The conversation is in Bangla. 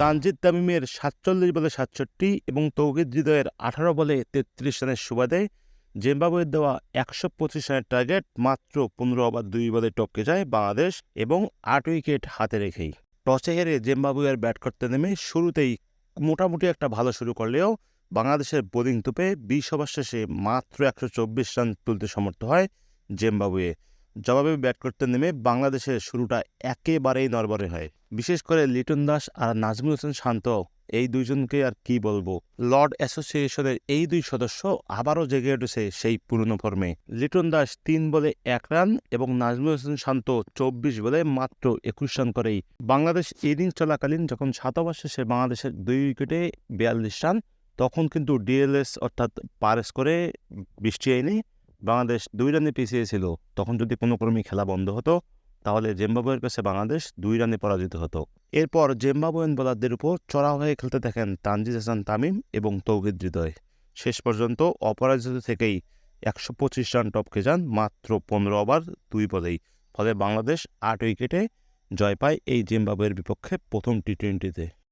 তানজিদ তামিমের সাতচল্লিশ বলে সাতষট্টি এবং তৌহিদ হৃদয়ের আঠারো বলে তেত্রিশ রানের সুবাদে জিম্বাবুয়ের দেওয়া একশো পঁচিশ রানের টার্গেট মাত্র পনেরো ওভার, দুই বলে টপকে যায় বাংলাদেশ এবং আট উইকেট হাতে রেখেই। টসে হেরে জিম্বাবুয়ের ব্যাট করতে নেমে শুরুতেই মোটামুটি একটা ভালো শুরু করলেও বাংলাদেশের বোলিং তুপে বিশ ওভার শেষে মাত্র একশো চব্বিশ রান তুলতে সমর্থ হয় জিম্বাবুয়ে। জবাবে ব্যাট করতে নেমে বাংলাদেশের শুরুটা একেবারেই নরবরে হয়। বিশেষ করে লিটন দাস আর নাজমুল হোসেন শান্ত, এই দুইজনকে আর কি বলব? লর্ড অ্যাসোসিয়েশনের এই দুই সদস্য আবারও জেগে উঠেছে সেই পুরনো ফর্মে। লিটন দাস তিন বলে এক রান এবং নাজমুল হোসেন শান্ত চব্বিশ বলে মাত্র একুশ রান করেই। বাংলাদেশ ইনিংস চলাকালীন যখন সাত ওভার শেষে বাংলাদেশের দুই উইকেটে বিয়াল্লিশ রান, তখন কিন্তু ডিএলএস অর্থাৎ পারেস করে বৃষ্টি আইনি বাংলাদেশ দুই রানে পিছিয়ে ছিল, তখন যদি কোনো ক্রমে খেলা বন্ধ হতো, তাহলে জিম্বাবুয়ের কাছে বাংলাদেশ দুই রানে পরাজিত হতো। এরপর জিম্বাবুয়ান বোলারদের উপর চড়া হয়ে খেলতে থাকেন তানজিদ হাসান তামিম এবং তৌহিদ হৃদয়। শেষ পর্যন্ত অপরাজিত থেকেই একশো পঁচিশ রান টপকে যান মাত্র পনেরো ওভার দুই বলেই, ফলে বাংলাদেশ আট উইকেটে জয় পায় এই জিম্বাবুয়ের বিপক্ষে প্রথম টি টোয়েন্টিতে